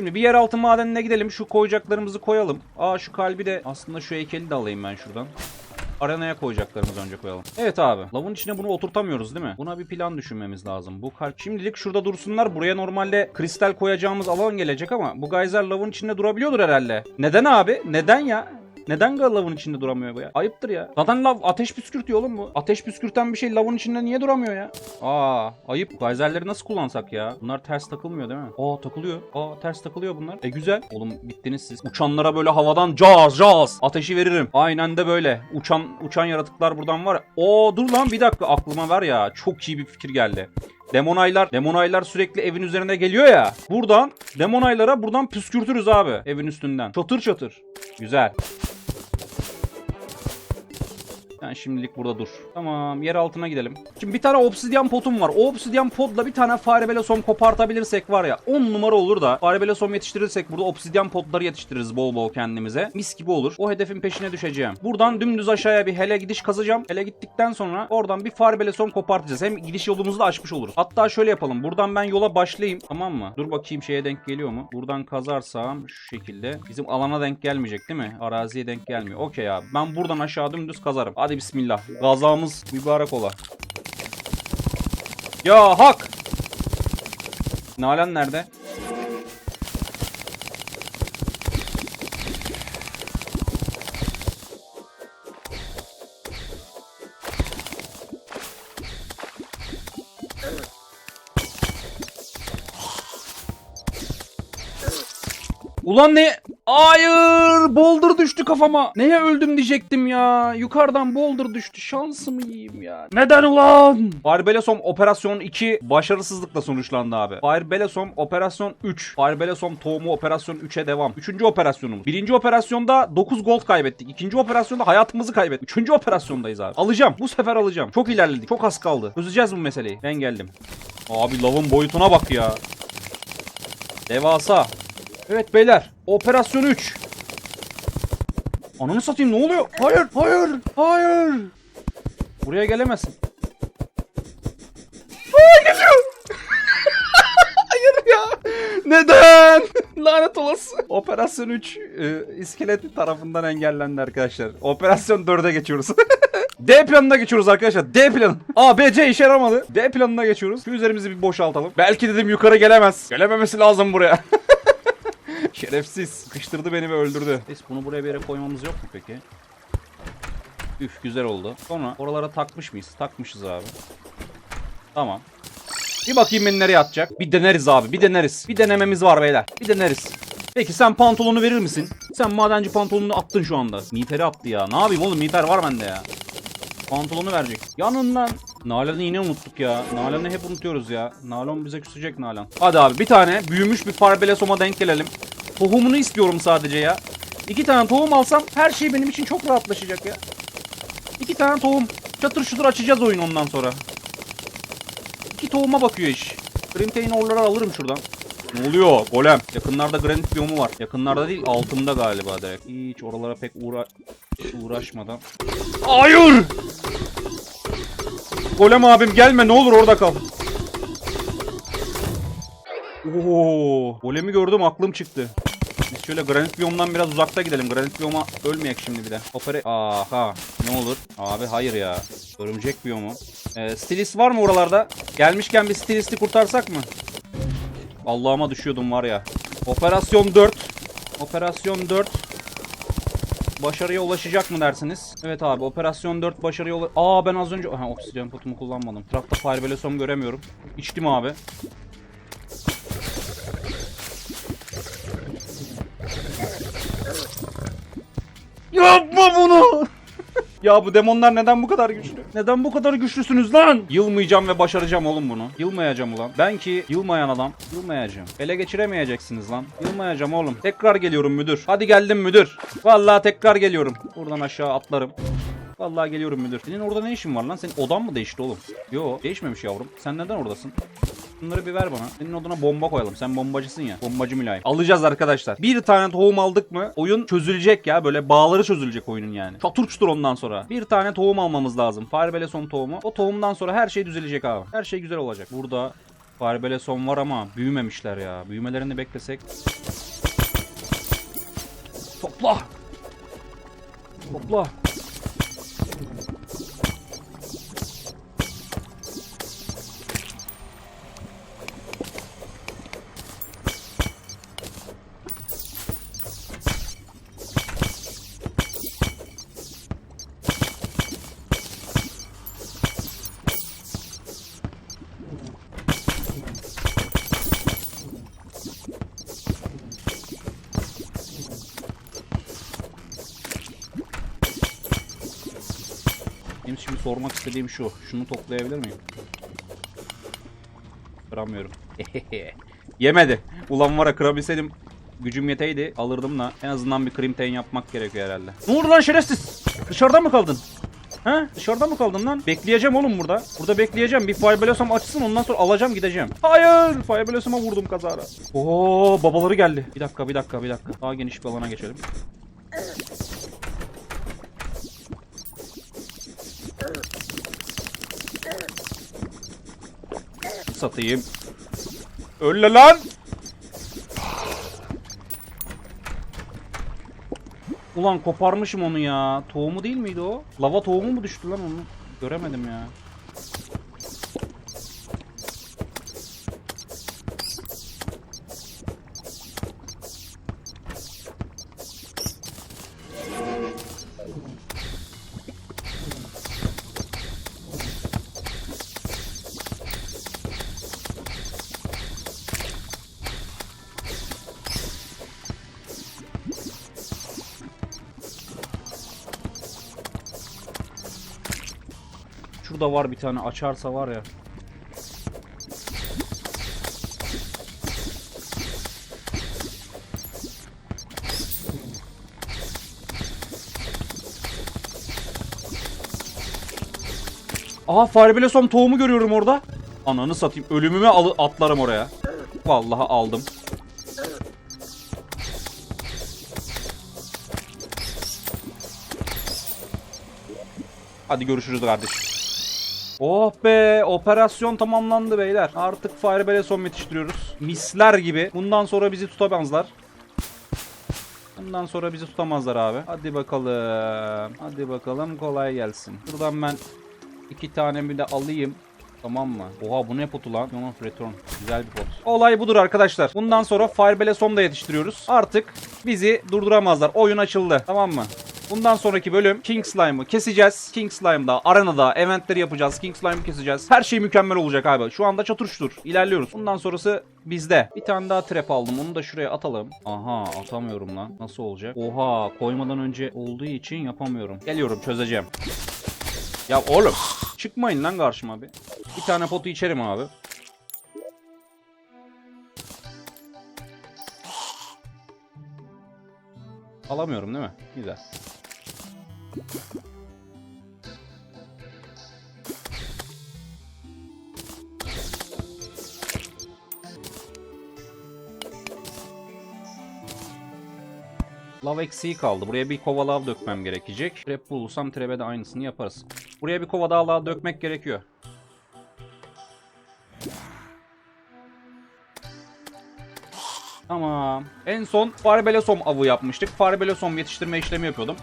Şimdi bir yeraltı madenine gidelim. Şu koyacaklarımızı koyalım. Aa şu kalbi de aslında şu heykeli de alayım ben şuradan. Arenaya koyacaklarımızı önce koyalım. Evet abi. Lavın içine bunu oturtamıyoruz değil mi? Buna bir plan düşünmemiz lazım. Bu kalp şimdilik şurada dursunlar. Buraya normalde kristal koyacağımız alan gelecek ama bu geyser lavın içinde durabiliyordur herhalde. Neden abi? Neden ya? Neden lavın içinde duramıyor bu ya? Ayıptır ya. Zaten lav ateş püskürtüyor oğlum bu. Ateş püskürten bir şey lavın içinde niye duramıyor ya? Aa ayıp. Gayzerleri nasıl kullansak ya? Bunlar ters takılmıyor değil mi? Aa takılıyor. Aa ters takılıyor bunlar. E güzel. Oğlum bittiniz siz. Uçanlara böyle havadan caz caz ateşi veririm. Aynen de böyle. Uçan uçan yaratıklar buradan var. Oo dur lan bir dakika aklıma var ya. Çok iyi bir fikir geldi. Demonaylar, demonaylar sürekli evin üzerine geliyor ya. Buradan demonaylara buradan püskürtürüz abi evin üstünden. Çatır çatır. Güzel. Sen şimdilik burada dur. Tamam yer altına gidelim. Şimdi bir tane obsidyen potum var. O obsidyen podla bir tane firebellosom kopartabilirsek var ya 10 numara olur da firebellosom yetiştirirsek burada obsidyen podları yetiştiririz bol bol kendimize. Mis gibi olur. O hedefin peşine düşeceğim. Buradan dümdüz aşağıya bir hele gidiş kazacağım. Hele gittikten sonra oradan bir firebellosom kopartacağız. Hem gidiş yolumuzu da açmış oluruz. Hatta şöyle yapalım. Buradan ben yola başlayayım. Tamam mı? Dur bakayım şeye denk geliyor mu? Buradan kazarsam şu şekilde. Bizim alana denk gelmeyecek değil mi? Araziye denk gelmiyor. Okey abi. Ben buradan aşağı dümdüz kazarım. Hadi bismillah. Gazamız mübarek ola. Ya hak! Nalan nerede? Ulan ne? Hayır! Boulder düştü kafama. Neye öldüm diyecektim ya. Yukarıdan boulder düştü. Şansımı yiyeyim ya. Neden ulan? Firebellosom Operasyon 2 başarısızlıkla sonuçlandı abi. Firebellosom Operasyon 3. Firebellosom tohumu Operasyon 3'e devam. Üçüncü operasyonumuz. Birinci operasyonda 9 gold kaybettik. İkinci operasyonda hayatımızı kaybettik. Üçüncü operasyondayız abi. Alacağım. Bu sefer alacağım. Çok ilerledik. Çok az kaldı. Çözeceğiz bu meseleyi. Ben geldim. Abi lavın boyutuna bak ya. Devasa. Evet beyler. Operasyon 3. Ananı satayım ne oluyor? Hayır, hayır, hayır. Buraya gelemezsin. Aa, geliyor. hayır ya. Neden? Lanet olası. Operasyon 3 e, iskelet tarafından engellendi arkadaşlar. Operasyon 4'e geçiyoruz. D planına geçiyoruz arkadaşlar. D planı. A, B, C işe yaramadı. D planına geçiyoruz. Şu üzerimizi bir boşaltalım. Belki dedim yukarı gelemez. Gelememesi lazım buraya. Şerefsiz. Sıkıştırdı beni ve öldürdü. Neyse bunu buraya bir yere koymamız yok mu peki? Üf güzel oldu. Sonra oralara takmış mıyız? Takmışız abi. Tamam. Bir bakayım beni nereye atacak. Bir deneriz abi. Bir deneriz. Bir denememiz var beyler. Bir deneriz. Peki sen pantolonu verir misin? Sen madenci pantolonunu attın şu anda. Miğferi attı ya. Ne yapayım oğlum miğfer var bende ya. Pantolonu verecek. Yanından. Nalan'ı yine unuttuk ya. Nalan'ı hep unutuyoruz ya. Nalan bize küsecek Nalan. Hadi abi bir tane büyümüş bir farbelesoma denk gelelim. Tohumunu istiyorum sadece ya. İki tane tohum alsam her şey benim için çok rahatlaşacak ya. İki tane tohum. Çatır şutur açacağız oyun ondan sonra. İki tohuma bakıyor iş. Granite'in orları alırım şuradan. Ne oluyor? Golem. Yakınlarda granit biyomu var. Yakınlarda değil altımda galiba direkt. Hiç oralara pek uğra uğraşmadan. Hayır! Golem abim gelme ne olur orada kal. Oo, golemi gördüm aklım çıktı. Şöyle granit biyomdan biraz uzakta gidelim. Granit biyoma ölmeyek şimdi bir de. Opere... Aha. Ne olur? Abi hayır ya. Örümcek biyomu. Ee, stilist var mı oralarda? Gelmişken bir stilisti kurtarsak mı? Allah'ıma düşüyordum var ya. Operasyon 4. Operasyon 4. Başarıya ulaşacak mı dersiniz? Evet abi operasyon 4 başarıya ula... Aa ben az önce... Ha oksijen potumu kullanmadım. Etrafta firebellosom göremiyorum. İçtim abi. Yapma bunu! ya bu demonlar neden bu kadar güçlü? Neden bu kadar güçlüsünüz lan? Yılmayacağım ve başaracağım oğlum bunu. Yılmayacağım ulan. Ben ki yılmayan adam. Yılmayacağım. Ele geçiremeyeceksiniz lan. Yılmayacağım oğlum. Tekrar geliyorum müdür. Hadi geldim müdür. Vallahi tekrar geliyorum. Buradan aşağı atlarım. Vallahi geliyorum müdür. Senin orada ne işin var lan? Senin odan mı değişti oğlum? Yo değişmemiş yavrum. Sen neden oradasın? Bunları bir ver bana. Senin odana bomba koyalım. Sen bombacısın ya. Bombacı mülayim. Alacağız arkadaşlar. Bir tane tohum aldık mı oyun çözülecek ya. Böyle bağları çözülecek oyunun yani. Çatır çutur ondan sonra. Bir tane tohum almamız lazım. Firebelleson tohumu. O tohumdan sonra her şey düzelecek abi. Her şey güzel olacak. Burada Farbele son var ama büyümemişler ya. Büyümelerini beklesek. Topla. Topla. Benim şimdi sormak istediğim şu. Şunu toplayabilir miyim? Kıramıyorum. Yemedi. Ulan var ya kırabilseydim gücüm yeteydi alırdım da en azından bir krimten yapmak gerekiyor herhalde. Ne oldu lan şerefsiz? Dışarıda mı kaldın? Ha? Dışarıda mı kaldın lan? Bekleyeceğim oğlum burada. Burada bekleyeceğim. Bir firebellosum açsın ondan sonra alacağım gideceğim. Hayır! Firebellosuma vurdum kazara. Oo babaları geldi. Bir dakika bir dakika bir dakika. Daha geniş bir alana geçelim. Satayım. Öyle lan! Ulan koparmışım onu ya. Tohumu değil miydi o? Lava tohumu mu düştü lan onu? Göremedim ya. Var bir tane açarsa var ya. Aha Firebelesom tohumu görüyorum orada. Ananı satayım. Ölümüme atlarım oraya. Vallahi aldım. Hadi görüşürüz kardeşim. Oh be operasyon tamamlandı beyler. Artık Fireball'e son yetiştiriyoruz. Misler gibi. Bundan sonra bizi tutamazlar. Bundan sonra bizi tutamazlar abi. Hadi bakalım. Hadi bakalım kolay gelsin. Buradan ben iki tane bir de alayım. Tamam mı? Oha bu ne potu lan? Of Return. Güzel bir pot. Olay budur arkadaşlar. Bundan sonra Fireball'e son da yetiştiriyoruz. Artık bizi durduramazlar. Oyun açıldı. Tamam mı? Bundan sonraki bölüm King Slime'ı keseceğiz. King Slime'da, arenada, eventleri yapacağız. King Slime'ı keseceğiz. Her şey mükemmel olacak abi. Şu anda çatır çutur. İlerliyoruz. Bundan sonrası bizde. Bir tane daha trap aldım. Onu da şuraya atalım. Aha atamıyorum lan. Nasıl olacak? Oha koymadan önce olduğu için yapamıyorum. Geliyorum çözeceğim. Ya oğlum çıkmayın lan karşıma bir. Bir tane potu içerim abi. Alamıyorum değil mi? Güzel. Lav eksiği kaldı. Buraya bir kova lav dökmem gerekecek. Trap bulursam trap'e de aynısını yaparız. Buraya bir kova daha lav dökmek gerekiyor. Tamam. En son Farbelesom avı yapmıştık. Farbelesom yetiştirme işlemi yapıyordum.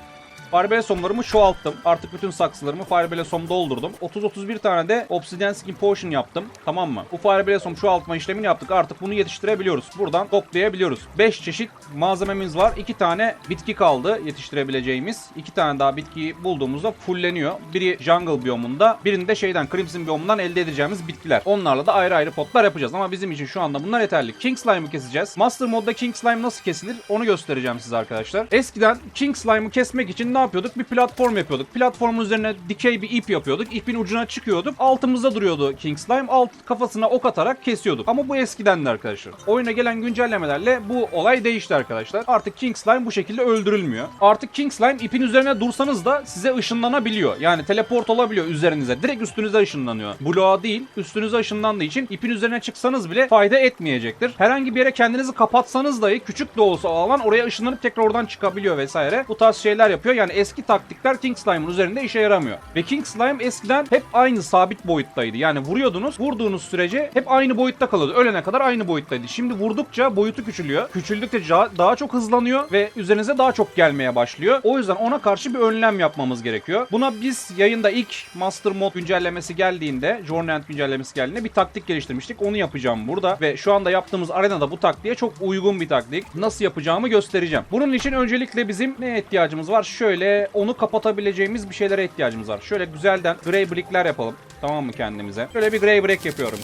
Farbelesomlarımı çoğalttım. Artık bütün saksılarımı Farbelesom doldurdum. 30-31 tane de Obsidian Skin Potion yaptım. Tamam mı? Bu Farbelesom çoğaltma işlemini yaptık. Artık bunu yetiştirebiliyoruz. Buradan toplayabiliyoruz. 5 çeşit malzememiz var. 2 tane bitki kaldı yetiştirebileceğimiz. 2 tane daha bitkiyi bulduğumuzda fulleniyor. Biri Jungle biyomunda, birini de şeyden Crimson biyomundan elde edeceğimiz bitkiler. Onlarla da ayrı ayrı potlar yapacağız. Ama bizim için şu anda bunlar yeterli. King Slime'ı keseceğiz. Master modda King Slime nasıl kesilir onu göstereceğim size arkadaşlar. Eskiden King Slime'ı kesmek için ne yapıyorduk? Bir platform yapıyorduk. Platformun üzerine dikey bir ip yapıyorduk. İpin ucuna çıkıyorduk. Altımızda duruyordu King Slime. Alt kafasına ok atarak kesiyorduk. Ama bu eskidendi arkadaşlar. Oyuna gelen güncellemelerle bu olay değişti arkadaşlar. Artık King Slime bu şekilde öldürülmüyor. Artık King Slime ipin üzerine dursanız da size ışınlanabiliyor. Yani teleport olabiliyor üzerinize. Direkt üstünüze ışınlanıyor. Bloğa değil üstünüze ışınlandığı için ipin üzerine çıksanız bile fayda etmeyecektir. Herhangi bir yere kendinizi kapatsanız dahi küçük de olsa alan oraya ışınlanıp tekrar oradan çıkabiliyor vesaire. Bu tarz şeyler yapıyor. Yani Yani eski taktikler King Slime'ın üzerinde işe yaramıyor. Ve King Slime eskiden hep aynı sabit boyuttaydı. Yani vuruyordunuz, vurduğunuz sürece hep aynı boyutta kalıyordu. Ölene kadar aynı boyuttaydı. Şimdi vurdukça boyutu küçülüyor. Küçüldükçe daha çok hızlanıyor ve üzerinize daha çok gelmeye başlıyor. O yüzden ona karşı bir önlem yapmamız gerekiyor. Buna biz yayında ilk Master Mod güncellemesi geldiğinde, Journey End güncellemesi geldiğinde bir taktik geliştirmiştik. Onu yapacağım burada ve şu anda yaptığımız arenada bu taktiğe çok uygun bir taktik. Nasıl yapacağımı göstereceğim. Bunun için öncelikle bizim ne ihtiyacımız var? Şöyle onu kapatabileceğimiz bir şeylere ihtiyacımız var. Şöyle güzelden grey brickler yapalım. Tamam mı kendimize? Şöyle bir grey brick yapıyorum.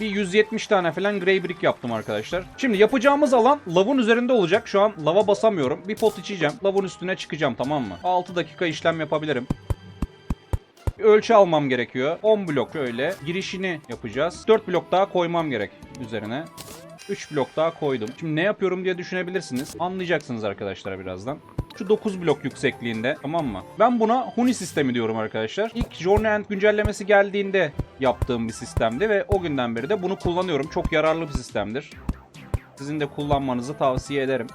Bir 170 tane falan grey brick yaptım arkadaşlar. Şimdi yapacağımız alan lavın üzerinde olacak. Şu an lava basamıyorum. Bir pot içeceğim. Lavın üstüne çıkacağım tamam mı? 6 dakika işlem yapabilirim. Bir ölçü almam gerekiyor. 10 blok şöyle. Girişini yapacağız. 4 blok daha koymam gerek üzerine. 3 blok daha koydum. Şimdi ne yapıyorum diye düşünebilirsiniz. Anlayacaksınız arkadaşlar birazdan. Şu 9 blok yüksekliğinde tamam mı? Ben buna Huni sistemi diyorum arkadaşlar. İlk Journey End güncellemesi geldiğinde yaptığım bir sistemdi ve o günden beri de bunu kullanıyorum. Çok yararlı bir sistemdir. Sizin de kullanmanızı tavsiye ederim.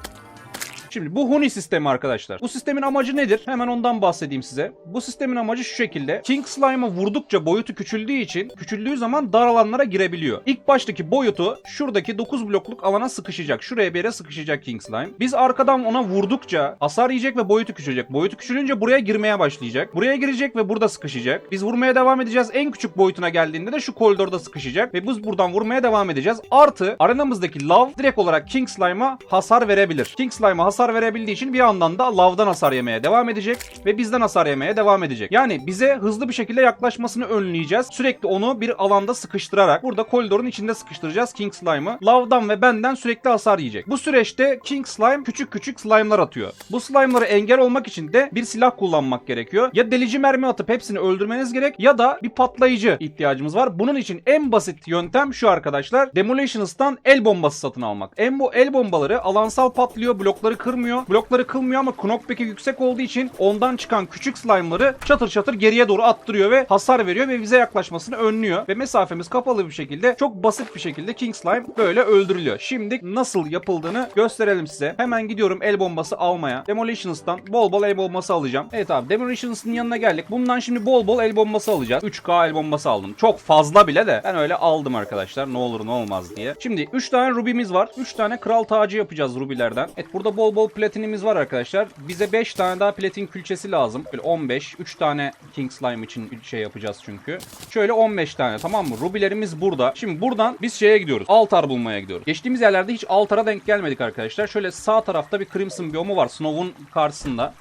Şimdi bu Huni sistemi arkadaşlar. Bu sistemin amacı nedir? Hemen ondan bahsedeyim size. Bu sistemin amacı şu şekilde. King Slime'a vurdukça boyutu küçüldüğü için küçüldüğü zaman dar alanlara girebiliyor. İlk baştaki boyutu şuradaki 9 blokluk alana sıkışacak. Şuraya bir yere sıkışacak King Slime. Biz arkadan ona vurdukça hasar yiyecek ve boyutu küçülecek. Boyutu küçülünce buraya girmeye başlayacak. Buraya girecek ve burada sıkışacak. Biz vurmaya devam edeceğiz. En küçük boyutuna geldiğinde de şu koridorda sıkışacak. Ve biz buradan vurmaya devam edeceğiz. Artı arenamızdaki lav direkt olarak King Slime'a hasar verebilir. King Slime'a hasar verebildiği için bir yandan da lavdan hasar yemeye devam edecek ve bizden hasar yemeye devam edecek. Yani bize hızlı bir şekilde yaklaşmasını önleyeceğiz. Sürekli onu bir alanda sıkıştırarak burada koridorun içinde sıkıştıracağız King Slime'ı. Lavdan ve benden sürekli hasar yiyecek. Bu süreçte King Slime küçük küçük slime'lar atıyor. Bu slime'lara engel olmak için de bir silah kullanmak gerekiyor. Ya delici mermi atıp hepsini öldürmeniz gerek ya da bir patlayıcı ihtiyacımız var. Bunun için en basit yöntem şu arkadaşlar. Demolitions'tan el bombası satın almak. En bu el bombaları alansal patlıyor, blokları kırmıyor. Blokları kılmıyor ama knockback'i yüksek olduğu için ondan çıkan küçük slime'ları çatır çatır geriye doğru attırıyor ve hasar veriyor ve bize yaklaşmasını önlüyor. Ve mesafemiz kapalı bir şekilde çok basit bir şekilde King Slime böyle öldürülüyor. Şimdi nasıl yapıldığını gösterelim size. Hemen gidiyorum el bombası almaya. Demolitions'tan bol bol el bombası alacağım. Evet abi Demolitions'ın yanına geldik. Bundan şimdi bol bol el bombası alacağız. 3K el bombası aldım. Çok fazla bile de ben öyle aldım arkadaşlar. Ne olur ne olmaz diye. Şimdi 3 tane rubimiz var. 3 tane kral tacı yapacağız rubilerden. Evet burada bol bol platinimiz var arkadaşlar. Bize 5 tane daha platin külçesi lazım. Böyle 15. 3 tane King Slime için şey yapacağız çünkü. Şöyle 15 tane tamam mı? Rubilerimiz burada. Şimdi buradan biz şeye gidiyoruz. Altar bulmaya gidiyoruz. Geçtiğimiz yerlerde hiç altara denk gelmedik arkadaşlar. Şöyle sağ tarafta bir Crimson biyomu var. Snow'un karşısında.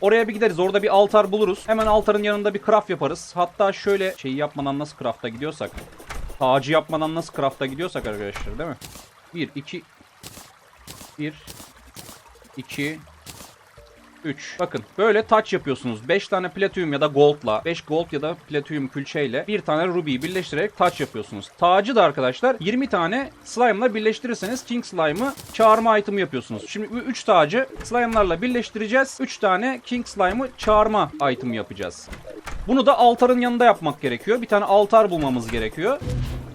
Oraya bir gideriz. Orada bir altar buluruz. Hemen altarın yanında bir craft yaparız. Hatta şöyle şeyi yapmadan nasıl craft'a gidiyorsak. Tacı yapmadan nasıl craft'a gidiyorsak arkadaşlar değil mi? 1, 2, 1, 2, 3. Bakın böyle touch yapıyorsunuz. 5 tane platinum ya da gold'la, 5 gold ya da platinum külçeyle bir tane ruby'yi birleştirerek touch yapıyorsunuz. Tacı da arkadaşlar 20 tane slime'la birleştirirseniz king slime'ı çağırma item'ı yapıyorsunuz. Şimdi 3 tacı slime'larla birleştireceğiz. 3 tane king slime'ı çağırma item yapacağız. Bunu da altarın yanında yapmak gerekiyor. Bir tane altar bulmamız gerekiyor.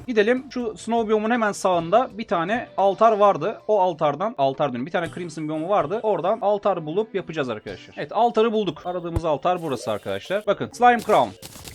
Gidelim şu snow biyomun hemen sağında bir tane altar vardı. O altardan altar diyorum. Bir tane crimson biyomu vardı. Oradan altar bulup yapacağız arkadaşlar. Evet altarı bulduk. Aradığımız altar burası arkadaşlar. Bakın slime crown.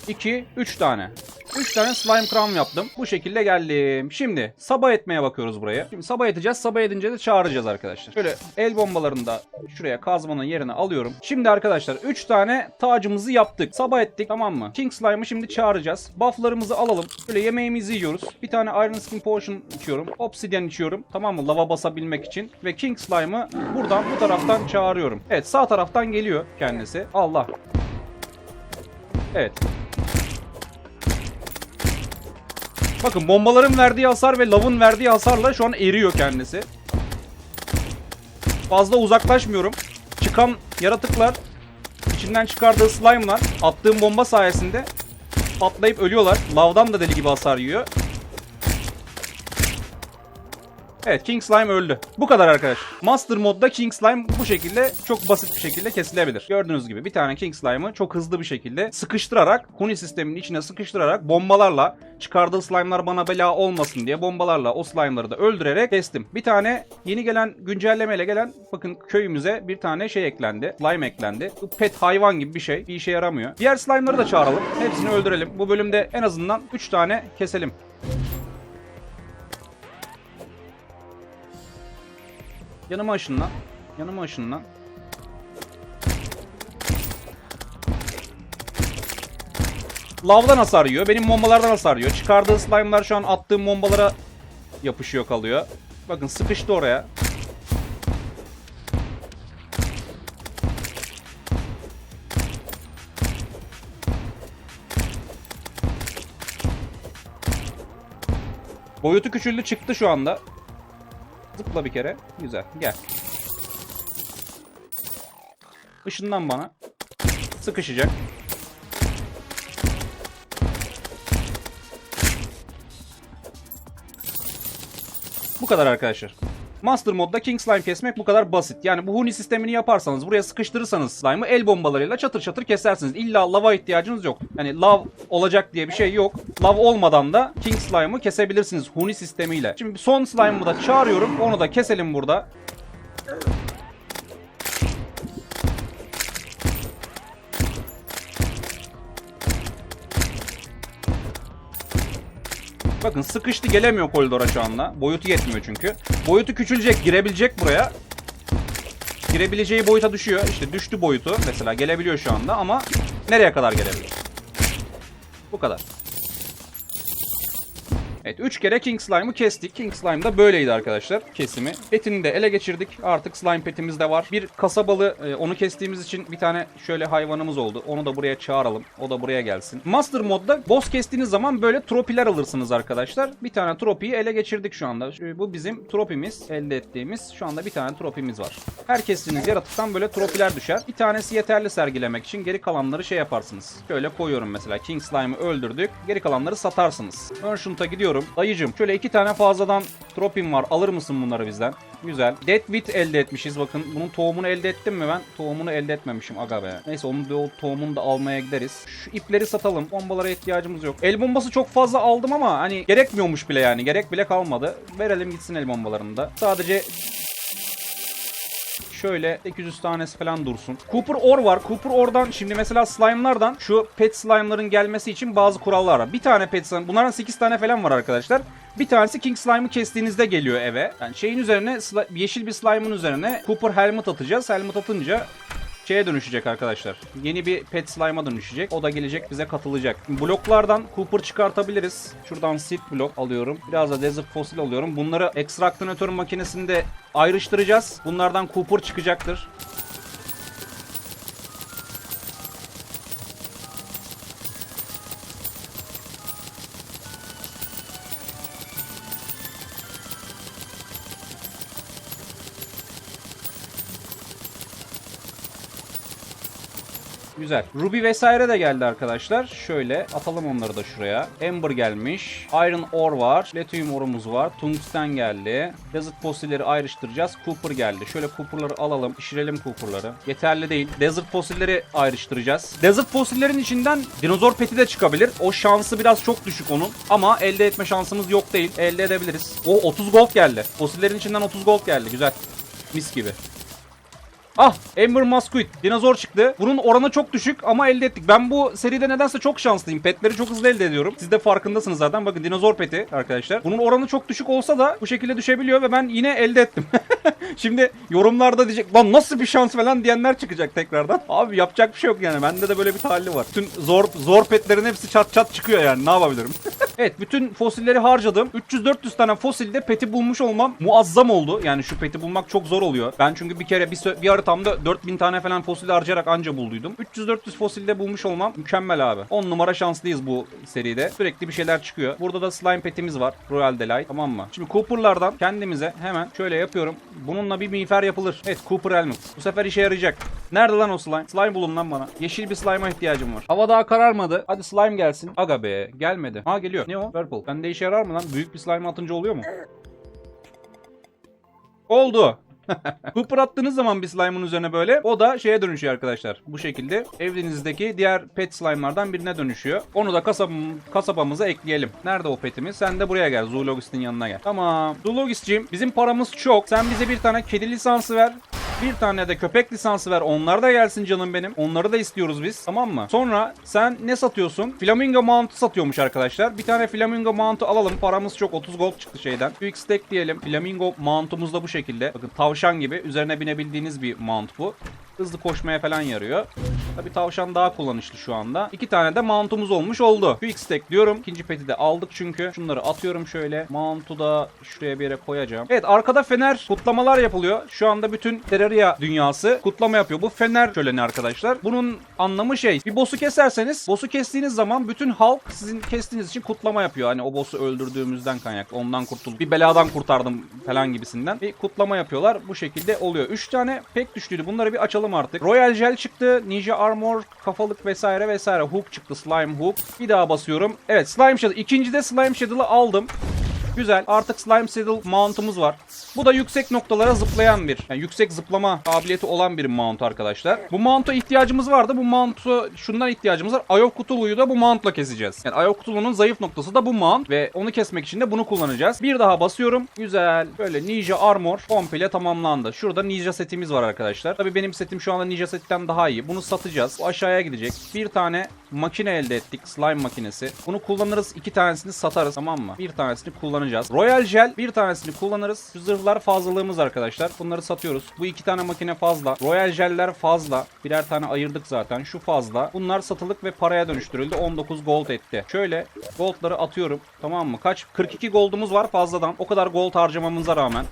2, 3 tane. 3 tane slime crown yaptım. Bu şekilde geldim. Şimdi sabah etmeye bakıyoruz buraya. Şimdi sabah edeceğiz. Sabah edince de çağıracağız arkadaşlar. Şöyle el bombalarını da şuraya kazmanın yerine alıyorum. Şimdi arkadaşlar 3 tane tacımızı yaptık. Sabah ettik tamam mı? King Slime'ı şimdi çağıracağız. Bufflarımızı alalım. Şöyle yemeğimizi yiyoruz. Bir tane Iron Skin Potion içiyorum. Obsidian içiyorum. Tamam mı? Lava basabilmek için. Ve King Slime'ı buradan bu taraftan çağırıyorum. Evet sağ taraftan geliyor kendisi. Allah. Evet. Bakın bombaların verdiği hasar ve lavın verdiği hasarla şu an eriyor kendisi. Fazla uzaklaşmıyorum. Çıkan yaratıklar, içinden çıkardığı slime'lar attığım bomba sayesinde patlayıp ölüyorlar. Lavdan da deli gibi hasar yiyor. Evet King Slime öldü. Bu kadar arkadaş. Master modda King Slime bu şekilde çok basit bir şekilde kesilebilir. Gördüğünüz gibi bir tane King Slime'ı çok hızlı bir şekilde sıkıştırarak Huni sisteminin içine sıkıştırarak bombalarla çıkardığı slime'lar bana bela olmasın diye bombalarla o slime'ları da öldürerek kestim. Bir tane yeni gelen güncellemeyle gelen bakın köyümüze bir tane şey eklendi. Slime eklendi. Bu pet hayvan gibi bir şey. Bir işe yaramıyor. Diğer slime'ları da çağıralım. Hepsini öldürelim. Bu bölümde en azından 3 tane keselim. Yanıma ışınlan. Yanıma ışınlan. Lavdan hasar yiyor. Benim bombalardan hasar yiyor. Çıkardığı slime'lar şu an attığım bombalara yapışıyor kalıyor. Bakın sıkıştı oraya. Boyutu küçüldü çıktı şu anda. Zıpla bir kere. Güzel. Gel. Işından bana. Sıkışacak. Bu kadar arkadaşlar. Master modda King Slime kesmek bu kadar basit. Yani bu Huni sistemini yaparsanız, buraya sıkıştırırsanız slime'ı el bombalarıyla çatır çatır kesersiniz. İlla lava ihtiyacınız yok. Yani lav olacak diye bir şey yok. Lav olmadan da King Slime'ı kesebilirsiniz Huni sistemiyle. Şimdi son slime'ımı da çağırıyorum. Onu da keselim burada. Bakın sıkıştı gelemiyor koridora şu anda. Boyutu yetmiyor çünkü. Boyutu küçülecek girebilecek buraya. Girebileceği boyuta düşüyor. İşte düştü boyutu mesela gelebiliyor şu anda ama nereye kadar gelebilir? Bu kadar. Evet 3 kere King Slime'ı kestik. King Slime da böyleydi arkadaşlar kesimi. Petini de ele geçirdik. Artık slime petimiz de var. Bir kasabalı e, onu kestiğimiz için bir tane şöyle hayvanımız oldu. Onu da buraya çağıralım. O da buraya gelsin. Master modda boss kestiğiniz zaman böyle tropiler alırsınız arkadaşlar. Bir tane tropiyi ele geçirdik şu anda. Bu bizim tropimiz. Elde ettiğimiz. Şu anda bir tane tropimiz var. Her kestiğiniz yaratıktan böyle tropiler düşer. Bir tanesi yeterli sergilemek için geri kalanları şey yaparsınız. Şöyle koyuyorum mesela. King Slime'ı öldürdük. Geri kalanları satarsınız. Merchant'a gidiyorum. Dayıcım şöyle iki tane fazladan tropim var. Alır mısın bunları bizden? Güzel. Dead elde etmişiz. Bakın bunun tohumunu elde ettim mi ben? Tohumunu elde etmemişim aga be. Neyse onun da o tohumunu da almaya gideriz. Şu ipleri satalım. Bombalara ihtiyacımız yok. El bombası çok fazla aldım ama hani gerekmiyormuş bile yani. Gerek bile kalmadı. Verelim gitsin el bombalarını da. Sadece şöyle 800 tanesi falan dursun. Cooper Ore var. Cooper Ore'dan şimdi mesela slime'lardan şu pet slime'ların gelmesi için bazı kurallar var. Bir tane pet slime. Bunlardan 8 tane falan var arkadaşlar. Bir tanesi King Slime'ı kestiğinizde geliyor eve. Yani şeyin üzerine yeşil bir slime'ın üzerine Cooper Helmet atacağız. Helmet atınca şeye dönüşecek arkadaşlar. Yeni bir pet slime'a dönüşecek. O da gelecek bize katılacak. Bloklardan Cooper çıkartabiliriz. Şuradan seed blok alıyorum. Biraz da desert fossil alıyorum. Bunları ekstraktönatör makinesinde ayrıştıracağız. Bunlardan Cooper çıkacaktır. Güzel. Ruby vesaire de geldi arkadaşlar. Şöyle atalım onları da şuraya. Ember gelmiş. Iron Ore var. Lithium Ore'umuz var. Tungsten geldi. Desert Fossilleri ayrıştıracağız. Cooper geldi. Şöyle Cooper'ları alalım. Pişirelim Cooper'ları. Yeterli değil. Desert Fossilleri ayrıştıracağız. Desert Fosillerin içinden dinozor peti de çıkabilir. O şansı biraz çok düşük onun. Ama elde etme şansımız yok değil. Elde edebiliriz. O 30 gold geldi. Fosillerin içinden 30 gold geldi. Güzel. Mis gibi. Ah Ember Musquid dinozor çıktı. Bunun oranı çok düşük ama elde ettik. Ben bu seride nedense çok şanslıyım. Petleri çok hızlı elde ediyorum. Siz de farkındasınız zaten. Bakın dinozor peti arkadaşlar. Bunun oranı çok düşük olsa da bu şekilde düşebiliyor ve ben yine elde ettim. Şimdi yorumlarda diyecek lan nasıl bir şans falan diyenler çıkacak tekrardan. Abi yapacak bir şey yok yani. Bende de böyle bir talih var. Bütün zor zor petlerin hepsi çat çat çıkıyor yani. Ne yapabilirim? evet bütün fosilleri harcadım. 300-400 tane fosilde peti bulmuş olmam muazzam oldu. Yani şu peti bulmak çok zor oluyor. Ben çünkü bir kere bir, sö- bir haritamda 4000 tane falan fosil harcayarak anca bulduydum. 300-400 fosilde bulmuş olmam mükemmel abi. 10 numara şanslıyız bu seride. Sürekli bir şeyler çıkıyor. Burada da slime petimiz var. Royal Delight. Tamam mı? Şimdi Cooper'lardan kendimize hemen şöyle yapıyorum. Bununla bir miğfer yapılır. Evet Cooper Helmet. Bu sefer işe yarayacak. Nerede lan o slime? Slime bulun lan bana. Yeşil bir slime'a ihtiyacım var. Hava daha kararmadı. Hadi slime gelsin. Aga be gelmedi. Ha geliyor. Ne o? Purple. Bende işe yarar mı lan? Büyük bir slime atınca oluyor mu? Oldu. Hooper attığınız zaman bir slime'ın üzerine böyle o da şeye dönüşüyor arkadaşlar. Bu şekilde evinizdeki diğer pet slime'lardan birine dönüşüyor. Onu da kasab kasabamıza ekleyelim. Nerede o petimiz? Sen de buraya gel. Zoologist'in yanına gel. Tamam. Zoologist'ciğim bizim paramız çok. Sen bize bir tane kedi lisansı ver. Bir tane de köpek lisansı ver. Onlar da gelsin canım benim. Onları da istiyoruz biz. Tamam mı? Sonra sen ne satıyorsun? Flamingo mount'u satıyormuş arkadaşlar. Bir tane flamingo mount'u alalım. Paramız çok. 30 gold çıktı şeyden. Quick stack diyelim. Flamingo mount'umuz da bu şekilde. Bakın tavşan gibi. Üzerine binebildiğiniz bir mount bu. Hızlı koşmaya falan yarıyor. Tabi tavşan daha kullanışlı şu anda. İki tane de mount'umuz olmuş oldu. Quick stack diyorum. İkinci peti de aldık çünkü. Şunları atıyorum şöyle. Mount'u da şuraya bir yere koyacağım. Evet arkada fener kutlamalar yapılıyor. Şu anda bütün Terraria dünyası kutlama yapıyor. Bu fener şöleni arkadaşlar. Bunun anlamı şey. Bir boss'u keserseniz boss'u kestiğiniz zaman bütün halk sizin kestiğiniz için kutlama yapıyor. Hani o boss'u öldürdüğümüzden kaynaklı. Ondan kurtulduk. Bir beladan kurtardım falan gibisinden. Bir kutlama yapıyorlar. Bu şekilde oluyor. 3 tane pek düştüydü. Bunları bir açalım artık. Royal Gel çıktı. Ninja Armor, kafalık vesaire vesaire. Hook çıktı. Slime Hook. Bir daha basıyorum. Evet Slime Shadow. İkinci de Slime Shadow'ı aldım. Güzel. Artık Slime Saddle mount'umuz var. Bu da yüksek noktalara zıplayan bir, yani yüksek zıplama kabiliyeti olan bir mount arkadaşlar. Bu mount'a ihtiyacımız vardı. Bu mount'u şundan ihtiyacımız var. Ayok Kutulu'yu da bu mount'la keseceğiz. Yani Ayok Kutulu'nun zayıf noktası da bu mount ve onu kesmek için de bunu kullanacağız. Bir daha basıyorum. Güzel. Böyle Ninja Armor komple tamamlandı. Şurada Ninja setimiz var arkadaşlar. Tabii benim setim şu anda Ninja setten daha iyi. Bunu satacağız. Bu aşağıya gidecek. Bir tane makine elde ettik. Slime makinesi. Bunu kullanırız. iki tanesini satarız. Tamam mı? Bir tanesini kullanacağız. Royal Gel bir tanesini kullanırız. Şu zırhlar fazlalığımız arkadaşlar. Bunları satıyoruz. Bu iki tane makine fazla. Royal Jel'ler fazla. Birer tane ayırdık zaten. Şu fazla. Bunlar satılık ve paraya dönüştürüldü. 19 gold etti. Şöyle goldları atıyorum. Tamam mı? Kaç? 42 goldumuz var fazladan. O kadar gold harcamamıza rağmen.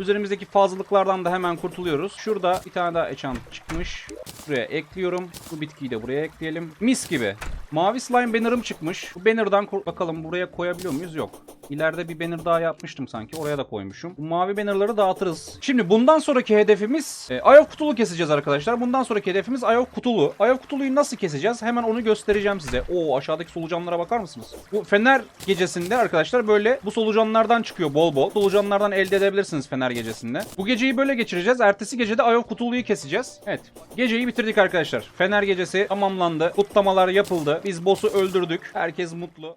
Üzerimizdeki fazlalıklardan da hemen kurtuluyoruz. Şurada bir tane daha enchant çıkmış. Buraya ekliyorum. Bu bitkiyi de buraya ekleyelim. Mis gibi. Mavi slime banner'ım çıkmış. Bu banner'dan bakalım buraya koyabiliyor muyuz? Yok. İleride bir banner daha yapmıştım sanki. Oraya da koymuşum. Bu mavi bannerları dağıtırız. Şimdi bundan sonraki hedefimiz e, Ayok Kutulu keseceğiz arkadaşlar. Bundan sonraki hedefimiz Ayok Kutulu. Ayok Kutulu'yu nasıl keseceğiz? Hemen onu göstereceğim size. Oo aşağıdaki solucanlara bakar mısınız? Bu Fener gecesinde arkadaşlar böyle bu solucanlardan çıkıyor bol bol. Solucanlardan elde edebilirsiniz Fener gecesinde. Bu geceyi böyle geçireceğiz. Ertesi gecede Ayok Kutulu'yu keseceğiz. Evet. Geceyi bitirdik arkadaşlar. Fener gecesi tamamlandı. Kutlamalar yapıldı. Biz boss'u öldürdük. Herkes mutlu.